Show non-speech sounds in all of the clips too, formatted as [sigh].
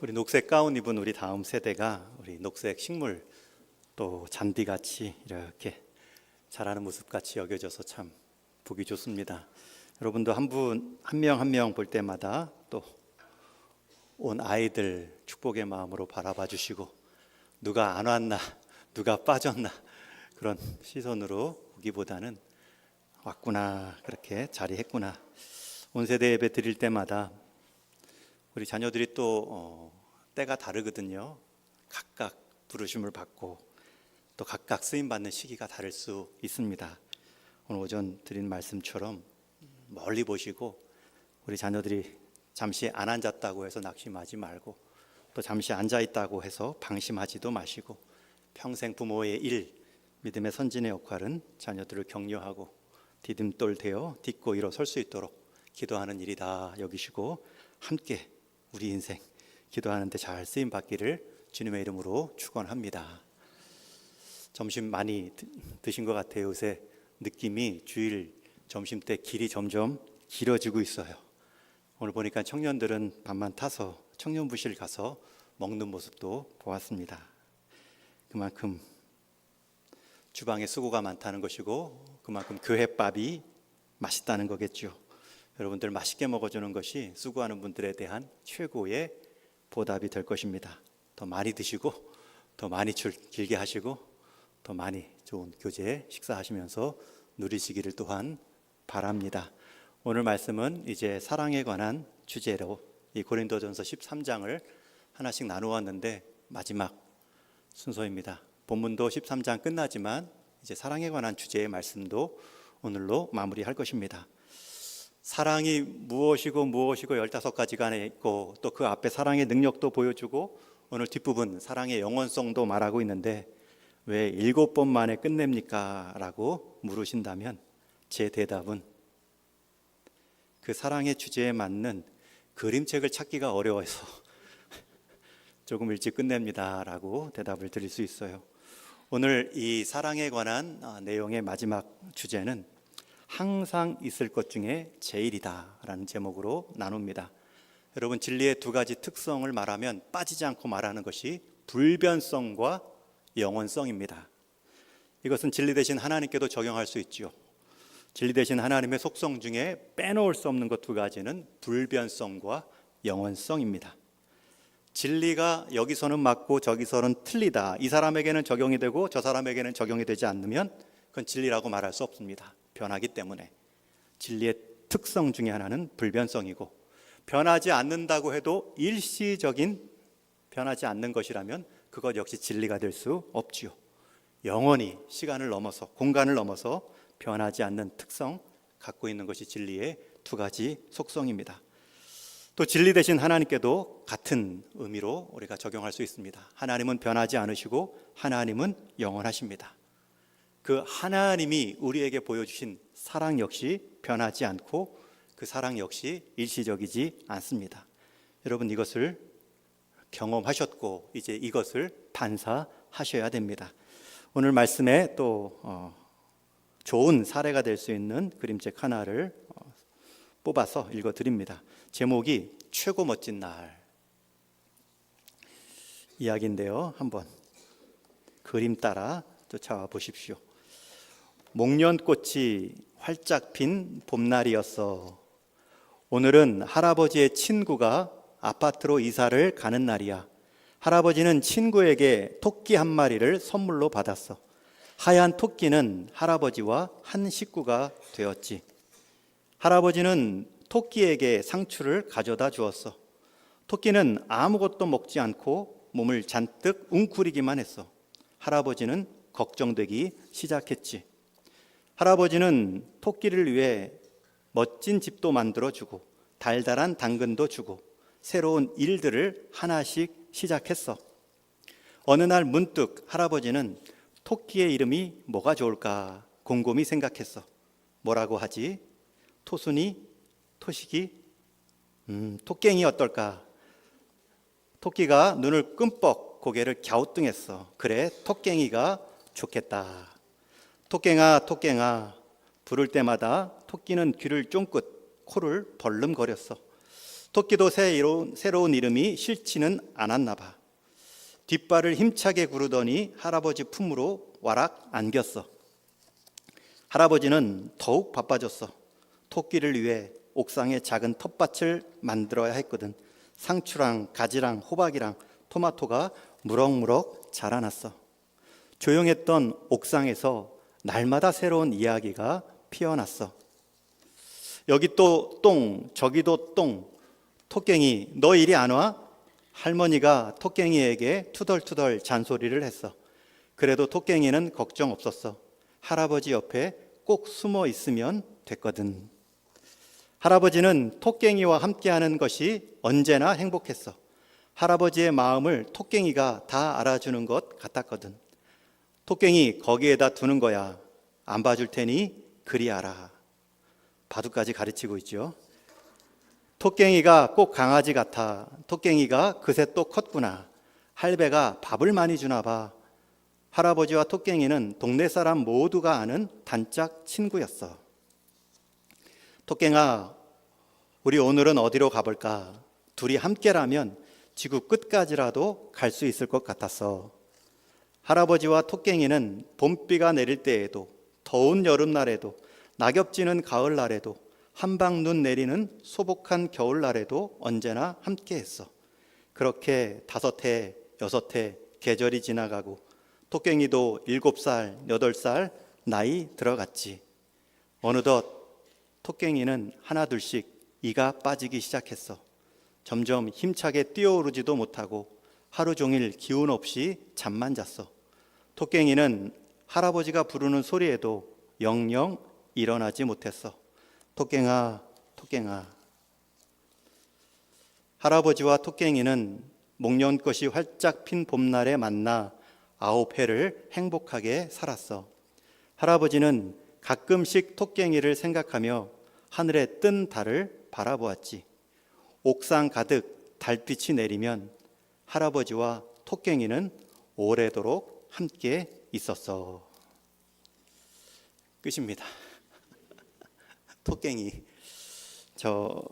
우리 녹색 가운 입은 우리 다음 세대가 우리 녹색 식물 또 잔디같이 이렇게 자라는 모습같이 여겨져서 참 보기 좋습니다. 여러분도 한 분 한 명 한 명 볼 때마다 또 온 아이들 축복의 마음으로 바라봐 주시고 누가 안 왔나 누가 빠졌나 그런 시선으로 보기보다는 왔구나 그렇게 자리했구나 온 세대 예배 드릴 때마다 우리 자녀들이 또 어, 때가 다르거든요. 각각 부르심을 받고 또 각각 쓰임 받는 시기가 다를 수 있습니다. 오늘 오전 드린 말씀처럼 멀리 보시고 우리 자녀들이 잠시 안 앉았다고 해서 낙심하지 말고 또 잠시 앉아 있다고 해서 방심하지도 마시고 평생 부모의 일 믿음의 선진의 역할은 자녀들을 격려하고 디딤돌 되어 딛고 일어설 수 있도록 기도하는 일이다 여기시고 함께 우리 인생 기도하는데 잘 쓰임 받기를 주님의 이름으로 축원합니다. 점심 많이 드- 드신 것 같아요. 요새 느낌이 주일 점심 때 길이 점점 길어지고 있어요. 오늘 보니까 청년들은 밤만 타서 청년부실 가서 먹는 모습도 보았습니다. 그만큼 주방에 수고가 많다는 것이고 그만큼 교회밥이 맛있다는 거겠죠. 여러분들 맛있게 먹어주는 것이 수고하는 분들에 대한 최고의 보답이 될 것입니다. 더 많이 드시고 더 많이 줄 길게 하시고 더 많이 좋은 교제 식사하시면서 누리시기를 또한 바랍니다. 오늘 말씀은 이제 사랑에 관한 주제로 이 고린도전서 13장을 하나씩 나누었는데 마지막 순서입니다. 본문도 13장 끝나지만 이제 사랑에 관한 주제의 말씀도 오늘로 마무리할 것입니다. 사랑이 무엇이고 무엇이고 15가지가 있고 또 그 앞에 사랑의 능력도 보여주고 오늘 뒷부분 사랑의 영원성도 말하고 있는데 왜 일곱 번 만에 끝냅니까? 라고 물으신다면 제 대답은 그 사랑의 주제에 맞는 그림책을 찾기가 어려워서 [laughs] 조금 일찍 끝냅니다. 라고 대답을 드릴 수 있어요. 오늘 이 사랑에 관한 아, 내용의 마지막 주제는 항상 있을 것 중에 제일이다. 라는 제목으로 나눕니다. 여러분, 진리의 두 가지 특성을 말하면 빠지지 않고 말하는 것이 불변성과 영원성입니다. 이것은 진리 대신 하나님께도 적용할 수 있죠. 진리 대신 하나님의 속성 중에 빼놓을 수 없는 것 두 가지는 불변성과 영원성입니다. 진리가 여기서는 맞고 저기서는 틀리다. 이 사람에게는 적용이 되고 저 사람에게는 적용이 되지 않으면 그건 진리라고 말할 수 없습니다. 변하기 때문에. 진리의 특성 중에 하나는 불변성이고 변하지 않는다고 해도 일시적인 변하지 않는 것이라면 그것 역시 진리가 될 수 없지요. 영원히 시간을 넘어서 공간을 넘어서 변하지 않는 특성 갖고 있는 것이 진리의 두 가지 속성입니다. 또 진리 대신 하나님께도 같은 의미로 우리가 적용할 수 있습니다. 하나님은 변하지 않으시고 하나님은 영원하십니다. 그 하나님이 우리에게 보여주신 사랑 역시 변하지 않고 그 사랑 역시 일시적이지 않습니다. 여러분 이것을 경험하셨고 이제 이것을 반사하셔야 됩니다. 오늘 말씀에 또 어, 좋은 사례가 될 수 있는 그림책 하나를 어, 뽑아서 읽어 드립니다. 제목이 최고 멋진 날 이야기인데요. 한번 그림 따라 쫓아와 보십시오. 목련꽃이 활짝 핀 봄날이었어. 오늘은 할아버지의 친구가 아파트로 이사를 가는 날이야. 할아버지는 친구에게 토끼 한 마리를 선물로 받았어. 하얀 토끼는 할아버지와 한 식구가 되었지. 할아버지는 토끼에게 상추를 가져다 주었어. 토끼는 아무것도 먹지 않고 몸을 잔뜩 웅크리기만 했어. 할아버지는 걱정되기 시작했지. 할아버지는 토끼를 위해 멋진 집도 만들어 주고 달달한 당근도 주고 새로운 일들을 하나씩 시작했어. 어느 날 문득 할아버지는 토끼의 이름이 뭐가 좋을까 곰곰이 생각했어. 뭐라고 하지? 토순이, 토식이, 음, 토깽이 어떨까? 토끼가 눈을 끔뻑 고개를 갸우뚱했어. 그래, 토깽이가 좋겠다. 토깽아, 토깽아, 부를 때마다 토끼는 귀를 쫑긋 코를 벌름거렸어. 토끼도 새로운, 새로운 이름이 싫지는 않았나 봐. 뒷발을 힘차게 구르더니 할아버지 품으로 와락 안겼어. 할아버지는 더욱 바빠졌어. 토끼를 위해 옥상에 작은 텃밭을 만들어야 했거든. 상추랑 가지랑 호박이랑 토마토가 무럭무럭 자라났어. 조용했던 옥상에서 날마다 새로운 이야기가 피어났어. 여기 또 똥, 저기도 똥. 토깽이, 너 이리 안 와? 할머니가 토깽이에게 투덜투덜 잔소리를 했어. 그래도 토깽이는 걱정 없었어. 할아버지 옆에 꼭 숨어 있으면 됐거든. 할아버지는 토깽이와 함께하는 것이 언제나 행복했어. 할아버지의 마음을 토깽이가 다 알아주는 것 같았거든. 토깽이 거기에다 두는 거야. 안 봐줄 테니 그리 알아. 바둑까지 가르치고 있죠. 토깽이가 꼭 강아지 같아. 토깽이가 그새 또 컸구나. 할배가 밥을 많이 주나 봐. 할아버지와 토깽이는 동네 사람 모두가 아는 단짝 친구였어. 토깽아, 우리 오늘은 어디로 가볼까? 둘이 함께라면 지구 끝까지라도 갈 수 있을 것 같았어. 할아버지와 토깽이는 봄비가 내릴 때에도 더운 여름날에도 낙엽 지는 가을날에도 한방 눈 내리는 소복한 겨울날에도 언제나 함께했어. 그렇게 다섯 해, 여섯 해 계절이 지나가고 토깽이도 일곱 살, 여덟 살 나이 들어갔지. 어느덧 토깽이는 하나둘씩 이가 빠지기 시작했어. 점점 힘차게 뛰어오르지도 못하고 하루 종일 기운 없이 잠만 잤어. 토깽이는 할아버지가 부르는 소리에도 영영 일어나지 못했어. 토깽아, 토깽아. 할아버지와 토깽이는 목련꽃이 활짝 핀 봄날에 만나 아홉 해를 행복하게 살았어. 할아버지는 가끔씩 토깽이를 생각하며 하늘에 뜬 달을 바라보았지. 옥상 가득 달빛이 내리면 할아버지와 토깽이는 오래도록 함께 있었어. 끝입니다. [laughs] 토깽이. 저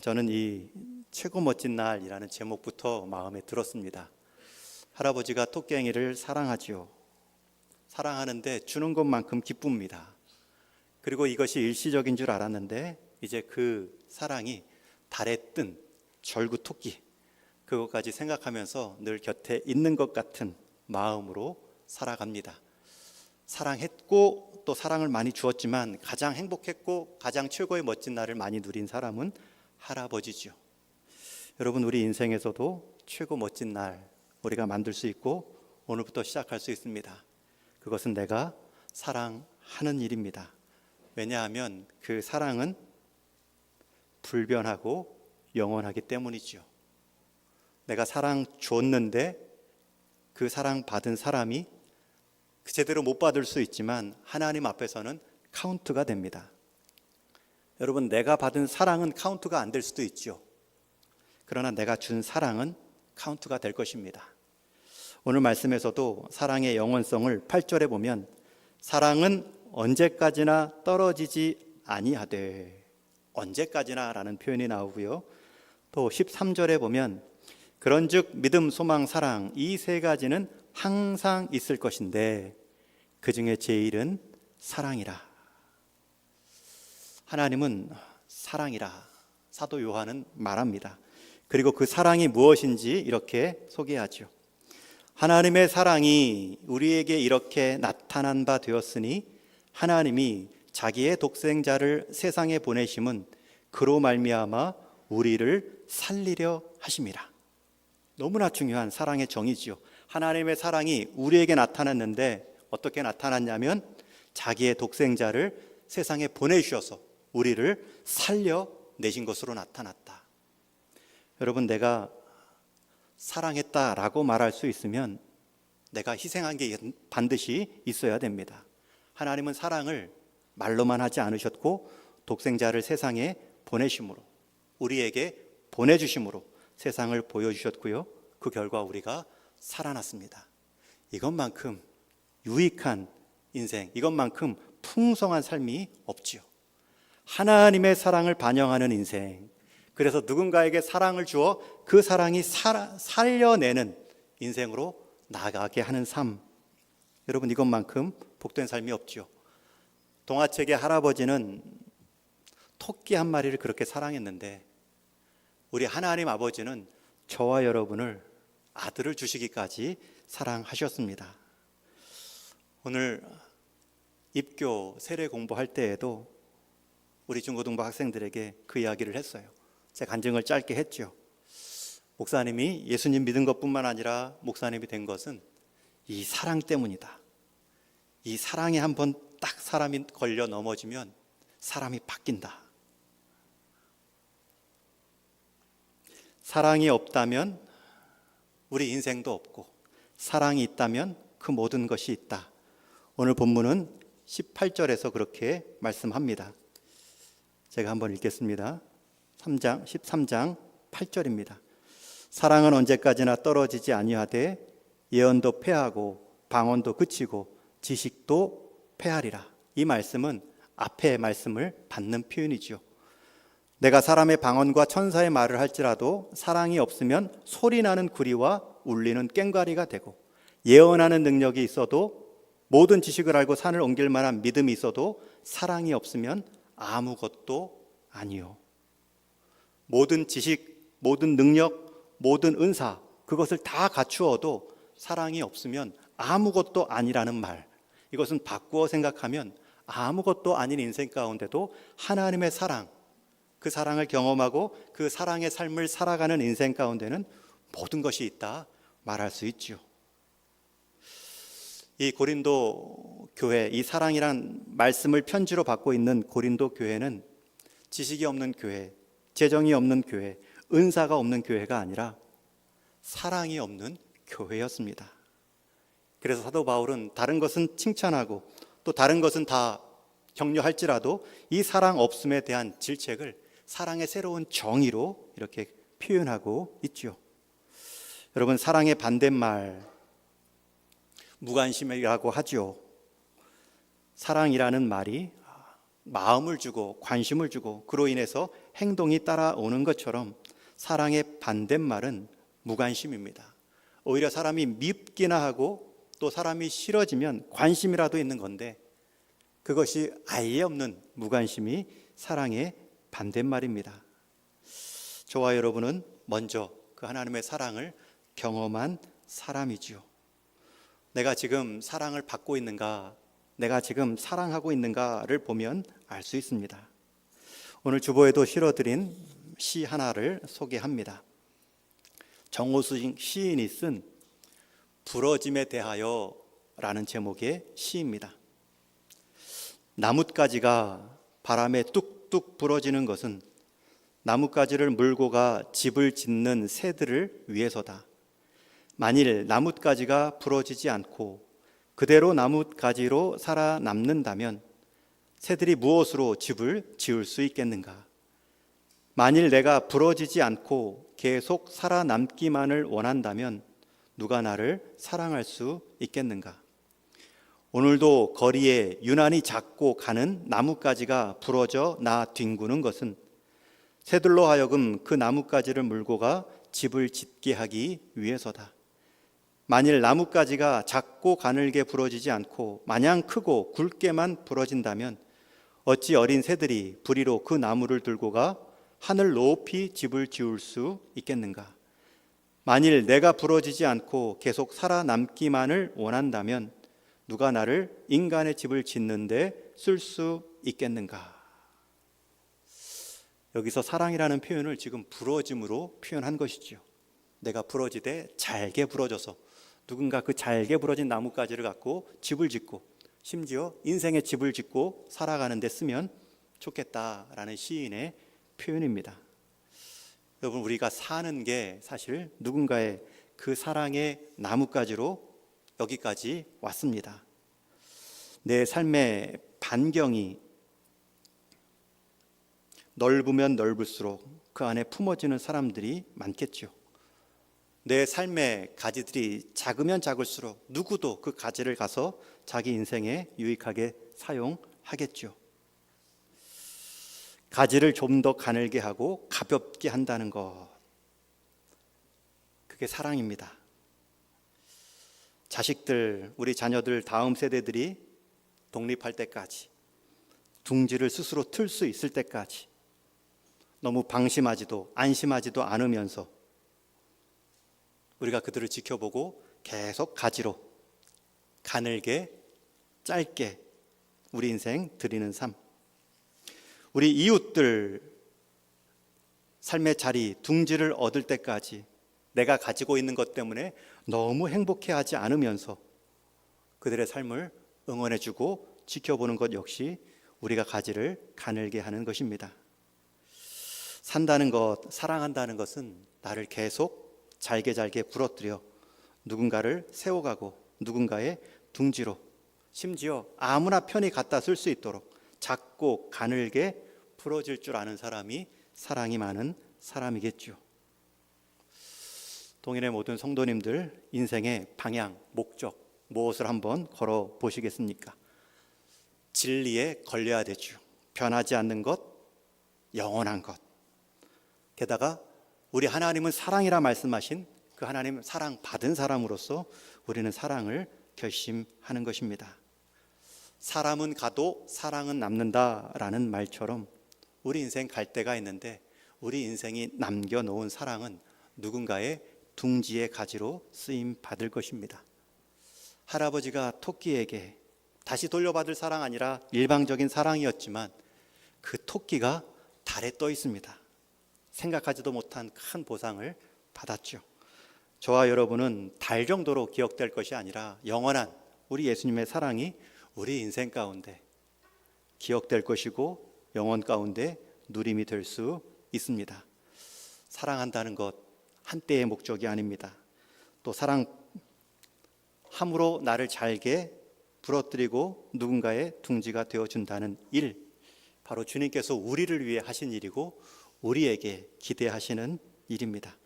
저는 이 최고 멋진 날이라는 제목부터 마음에 들었습니다. 할아버지가 토깽이를 사랑하지요. 사랑하는데 주는 것만큼 기쁩니다. 그리고 이것이 일시적인 줄 알았는데 이제 그 사랑이 달에 뜬 절구 토끼 그것까지 생각하면서 늘 곁에 있는 것 같은 마음으로 살아갑니다. 사랑했고 또 사랑을 많이 주었지만 가장 행복했고 가장 최고의 멋진 날을 많이 누린 사람은 할아버지죠. 여러분 우리 인생에서도 최고 멋진 날 우리가 만들 수 있고 오늘부터 시작할 수 있습니다. 그것은 내가 사랑하는 일입니다. 왜냐하면 그 사랑은 불변하고 영원하기 때문이죠. 내가 사랑 줬는데 그 사랑 받은 사람이 그 제대로 못 받을 수 있지만 하나님 앞에서는 카운트가 됩니다. 여러분 내가 받은 사랑은 카운트가 안 될 수도 있죠. 그러나 내가 준 사랑은 카운트가 될 것입니다. 오늘 말씀에서도 사랑의 영원성을 8절에 보면 사랑은 언제까지나 떨어지지 아니하되 언제까지나라는 표현이 나오고요. 또 13절에 보면 그런즉 믿음, 소망, 사랑 이 세 가지는 항상 있을 것인데 그 중에 제일은 사랑이라. 하나님은 사랑이라 사도 요한은 말합니다. 그리고 그 사랑이 무엇인지 이렇게 소개하죠. 하나님의 사랑이 우리에게 이렇게 나타난 바 되었으니 하나님이 자기의 독생자를 세상에 보내심은 그로 말미암아 우리를 살리려 하심이라. 너무나 중요한 사랑의 정의지요. 하나님의 사랑이 우리에게 나타났는데 어떻게 나타났냐면 자기의 독생자를 세상에 보내주셔서 우리를 살려 내신 것으로 나타났다. 여러분, 내가 사랑했다라고 말할 수 있으면 내가 희생한 게 반드시 있어야 됩니다. 하나님은 사랑을 말로만 하지 않으셨고 독생자를 세상에 보내심으로 우리에게 보내주심으로 세상을 보여주셨고요. 그 결과 우리가 살아났습니다. 이것만큼 유익한 인생, 이것만큼 풍성한 삶이 없지요. 하나님의 사랑을 반영하는 인생, 그래서 누군가에게 사랑을 주어 그 사랑이 살아, 살려내는 인생으로 나가게 하는 삶. 여러분 이것만큼 복된 삶이 없죠. 동화책의 할아버지는 토끼 한 마리를 그렇게 사랑했는데 우리 하나님 아버지는 저와 여러분을 아들을 주시기까지 사랑하셨습니다. 오늘 입교 세례 공부할 때에도 우리 중고등부 학생들에게 그 이야기를 했어요. 제 간증을 짧게 했죠. 목사님이 예수님 믿은 것뿐만 아니라 목사님이 된 것은 이 사랑 때문이다. 이 사랑에 한번 딱 사람이 걸려 넘어지면 사람이 바뀐다. 사랑이 없다면 우리 인생도 없고 사랑이 있다면 그 모든 것이 있다. 오늘 본문은 18절에서 그렇게 말씀합니다. 제가 한번 읽겠습니다. 3장 13장 8절입니다. 사랑은 언제까지나 떨어지지 아니하되 예언도 패하고 방언도 그치고 지식도 패하리라. 이 말씀은 앞의 말씀을 받는 표현이지요. 내가 사람의 방언과 천사의 말을 할지라도 사랑이 없으면 소리 나는 구리와 울리는 꽹과리가 되고 예언하는 능력이 있어도 모든 지식을 알고 산을 옮길 만한 믿음이 있어도 사랑이 없으면 아무것도 아니요. 모든 지식, 모든 능력, 모든 은사 그것을 다 갖추어도 사랑이 없으면 아무것도 아니라는 말. 이것은 바꾸어 생각하면 아무것도 아닌 인생 가운데도 하나님의 사랑, 그 사랑을 경험하고 그 사랑의 삶을 살아가는 인생 가운데는 모든 것이 있다 말할 수 있지요. 이 고린도 교회, 이 사랑이란 말씀을 편지로 받고 있는 고린도 교회는 지식이 없는 교회, 재정이 없는 교회, 은사가 없는 교회가 아니라 사랑이 없는 교회였습니다. 그래서 사도 바울은 다른 것은 칭찬하고 또 다른 것은 다 격려할지라도 이 사랑 없음에 대한 질책을 사랑의 새로운 정의로 이렇게 표현하고 있죠. 여러분 사랑의 반대말 무관심이라고 하죠. 사랑이라는 말이 마음을 주고 관심을 주고 그로 인해서 행동이 따라오는 것처럼 사랑의 반대말은 무관심입니다. 오히려 사람이 밉기나 하고 또 사람이 싫어지면 관심이라도 있는 건데 그것이 아예 없는 무관심이 사랑의 반대말입니다. 저와 여러분은 먼저 그 하나님의 사랑을 경험한 사람이지요. 내가 지금 사랑을 받고 있는가, 내가 지금 사랑하고 있는가를 보면 알 수 있습니다. 오늘 주보에도 실어드린 시 하나를 소개합니다. 정호수 시인이 쓴 부러짐에 대하여 라는 제목의 시입니다. 나뭇가지가 바람에 뚝 뚝 부러지는 것은 나뭇가지를 물고 가 집을 짓는 새들을 위해서다. 만일 나뭇가지가 부러지지 않고 그대로 나뭇가지로 살아남는다면 새들이 무엇으로 집을 지을 수 있겠는가? 만일 내가 부러지지 않고 계속 살아남기만을 원한다면 누가 나를 사랑할 수 있겠는가? 오늘도 거리에 유난히 작고 가는 나뭇가지가 부러져 나 뒹구는 것은 새들로 하여금 그 나뭇가지를 물고 가 집을 짓게 하기 위해서다. 만일 나뭇가지가 작고 가늘게 부러지지 않고 마냥 크고 굵게만 부러진다면 어찌 어린 새들이 부리로 그 나무를 들고 가 하늘 높이 집을 지을 수 있겠는가? 만일 내가 부러지지 않고 계속 살아남기만을 원한다면 누가 나를 인간의 집을 짓는데 쓸 수 있겠는가? 여기서 사랑이라는 표현을 지금 부러짐으로 표현한 것이지요. 내가 부러지되 잘게 부러져서 누군가 그 잘게 부러진 나뭇가지를 갖고 집을 짓고 심지어 인생의 집을 짓고 살아가는 데 쓰면 좋겠다라는 시인의 표현입니다. 여러분 우리가 사는 게 사실 누군가의 그 사랑의 나뭇가지로 여기까지 왔습니다. 내 삶의 반경이 넓으면 넓을수록 그 안에 품어지는 사람들이 많겠죠. 내 삶의 가지들이 작으면 작을수록 누구도 그 가지를 가서 자기 인생에 유익하게 사용하겠죠. 가지를 좀 더 가늘게 하고 가볍게 한다는 것. 그게 사랑입니다. 자식들, 우리 자녀들, 다음 세대들이 독립할 때까지, 둥지를 스스로 틀 수 있을 때까지, 너무 방심하지도 안심하지도 않으면서 우리가 그들을 지켜보고 계속 가지로 가늘게 짧게 우리 인생 드리는 삶. 우리 이웃들 삶의 자리, 둥지를 얻을 때까지 내가 가지고 있는 것 때문에 너무 행복해 하지 않으면서 그들의 삶을 응원해 주고 지켜보는 것 역시 우리가 가지를 가늘게 하는 것입니다. 산다는 것, 사랑한다는 것은 나를 계속 잘게 잘게 부러뜨려 누군가를 세워가고 누군가의 둥지로 심지어 아무나 편히 갖다 쓸 수 있도록 작고 가늘게 풀어질 줄 아는 사람이 사랑이 많은 사람이겠죠. 동일의 모든 성도님들 인생의 방향, 목적 무엇을 한번 걸어 보시겠습니까? 진리에 걸려야 되죠. 변하지 않는 것, 영원한 것. 게다가 우리 하나님은 사랑이라 말씀하신 그 하나님 사랑 받은 사람으로서 우리는 사랑을 결심하는 것입니다. 사람은 가도 사랑은 남는다라는 말처럼 우리 인생 갈 때가 있는데 우리 인생이 남겨놓은 사랑은 누군가의 둥지의 가지로 쓰임 받을 것입니다. 할아버지가 토끼에게 다시 돌려받을 사랑 아니라 일방적인 사랑이었지만 그 토끼가 달에 떠 있습니다. 생각하지도 못한 큰 보상을 받았죠. 저와 여러분은 달 정도로 기억될 것이 아니라 영원한 우리 예수님의 사랑이 우리 인생 가운데 기억될 것이고 영원 가운데 누림이 될 수 있습니다. 사랑한다는 것 한때의 목적이 아닙니다. 또 사랑 함으로 나를 잘게 부러뜨리고 누군가의 둥지가 되어 준다는 일 바로 주님께서 우리를 위해 하신 일이고 우리에게 기대하시는 일입니다.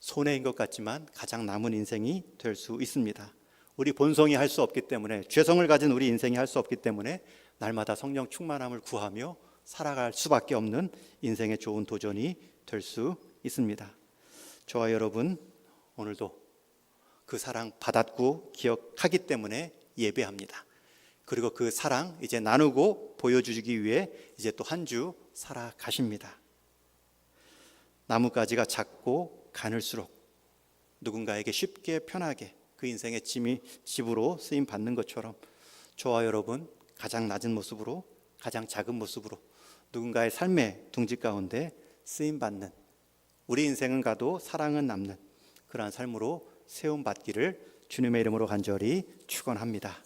손해인 것 같지만 가장 남은 인생이 될 수 있습니다. 우리 본성이 할 수 없기 때문에 죄성을 가진 우리 인생이 할 수 없기 때문에 날마다 성령 충만함을 구하며 살아갈 수밖에 없는 인생의 좋은 도전이 될 수 있습니다. 저와 여러분 오늘도 그 사랑 받았고 기억하기 때문에 예배합니다. 그리고 그 사랑 이제 나누고 보여주기 위해 이제 또 한 주 살아가십니다. 나뭇가지가 작고 가늘수록 누군가에게 쉽게 편하게 그 인생의 짐이 집으로 쓰임 받는 것처럼 저와 여러분 가장 낮은 모습으로 가장 작은 모습으로 누군가의 삶의 둥지 가운데 쓰임 받는 우리 인생은 가도 사랑은 남는 그러한 삶으로 세움 받기를 주님의 이름으로 간절히 축원합니다.